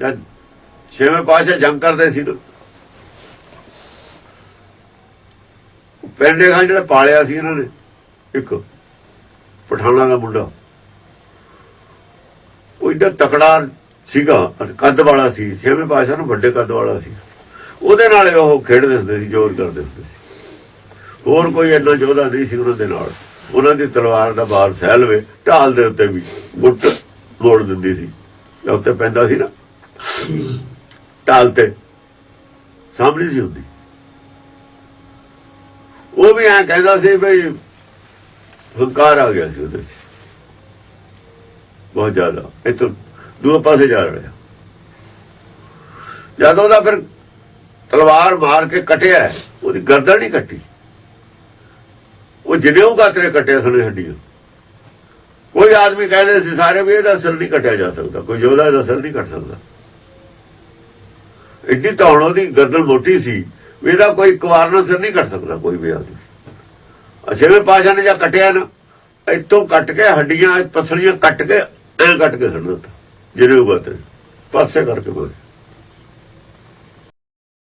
ਜਦ ਛੇਵੇਂ ਪਾਸ਼ਾ ਜੰਗ ਕਰਦੇ ਸੀ ਨਾ ਪਿੰਡੇ ਖਾਂ ਜਿਹੜਾ ਪਾਲਿਆ ਸੀ ਇਹਨਾਂ ਨੇ, ਇੱਕ ਪਠਾਣਾ ਦਾ ਮੁੰਡਾ। ਉਹ ਇੱਡਾ ਤਕੜਾ ਸੀਗਾ ਕੱਦ ਵਾਲਾ ਸੀ, ਛੇਵੇਂ ਪਾਸ਼ਾ ਨੂੰ ਵੱਡੇ ਕੱਦ ਵਾਲਾ ਸੀ। ਉਹਦੇ ਨਾਲ ਉਹ ਖੇਡਦੇ ਹੁੰਦੇ ਸੀ, ਜੋਰ ਕਰਦੇ ਹੁੰਦੇ ਸੀ। ਹੋਰ ਕੋਈ ਇੰਨਾ ਯੋਧਾ ਨਹੀਂ ਸੀ ਉਹਨਾਂ ਦੇ ਨਾਲ। ਉਹਨਾਂ ਦੀ ਤਲਵਾਰ ਦਾ ਬਾਰ ਸਹਿ ਲਵੇ ਢਾਲ ਦੇ ਉੱਤੇ ਵੀ ਗੁੱਟ ਮੋੜ ਦਿੰਦੀ ਸੀ। ਜਾਂ ਉੱਤੇ ਪੈਂਦਾ ਸੀ ਨਾ। ਢਾਲ ਤੇ ਸਾਹਮਣੇ ਸੀ ਹੁੰਦੀ। ਉਹ ਵੀ ਐਂ ਕਹਿੰਦਾ ਸੀ ਬਈ ਹੰਕਾਰ ਆ ਗਿਆ ਸੀ ਉਹਦੇ ਚ। ਬਹੁਤ ਜ਼ਿਆਦਾ। ਇਹ ਤੋਂ ਦੂਏ ਪਾਸੇ ਜਾ ਰਿਹਾ। ਜਦੋਂ ਦਾ ਫਿਰ ਤਲਵਾਰ ਮਾਰ ਕੇ ਕਟਿਆ, ਉਹਦੀ ਗਰਦਨ ਨਹੀਂ ਕੱਟੀ। ਉਹ ਜਿੰਨੇ ਗਾਤਰੇ ਕੱਟਿਆ ਸਣੇ ਹੱਡੀਆਂ। ਕੋਈ ਆਦਮੀ ਕਹਿੰਦੇ ਸੀ ਸਾਰੇ ਵੀ ਇਹਦਾ ਸਿਰ ਨਹੀਂ ਕੱਟਿਆ ਜਾ ਸਕਦਾ, ਕੋਈ ਯੋਧਾ ਇਹਦਾ ਸਿਰ ਨਹੀਂ ਕੱਟ ਸਕਦਾ। ਇੱਡੀ ਧੌਣ ਉਹਦੀ ਗਰਦਨ ਮੋਟੀ ਸੀ, ਵੀ ਇਹਦਾ ਕੋਈ ਕਵਾਰਨਾ ਸਿਰ ਨਹੀਂ ਕੱਟ ਸਕਦਾ, ਕੋਈ ਵੀ ਆਦਮੀ। ਅਛੇਵੇਂ ਪਾਸ਼ਾ ਨੇ ਜਾਂ ਕੱਟਿਆ ਨਾ, ਇੱਥੋਂ ਕੱਟ ਕੇ ਹੱਡੀਆਂ ਪਸਲੀਆਂ ਕੱਟ ਕੇ, ਐਂ ਕੱਟ ਕੇ ਛੱਡ ਦਿੱਤਾ, ਜਿਹਨੇ ਉਹ ਗਾਤਰੇ ਪਾਸੇ ਕਰਕੇ ਮਾਰੇ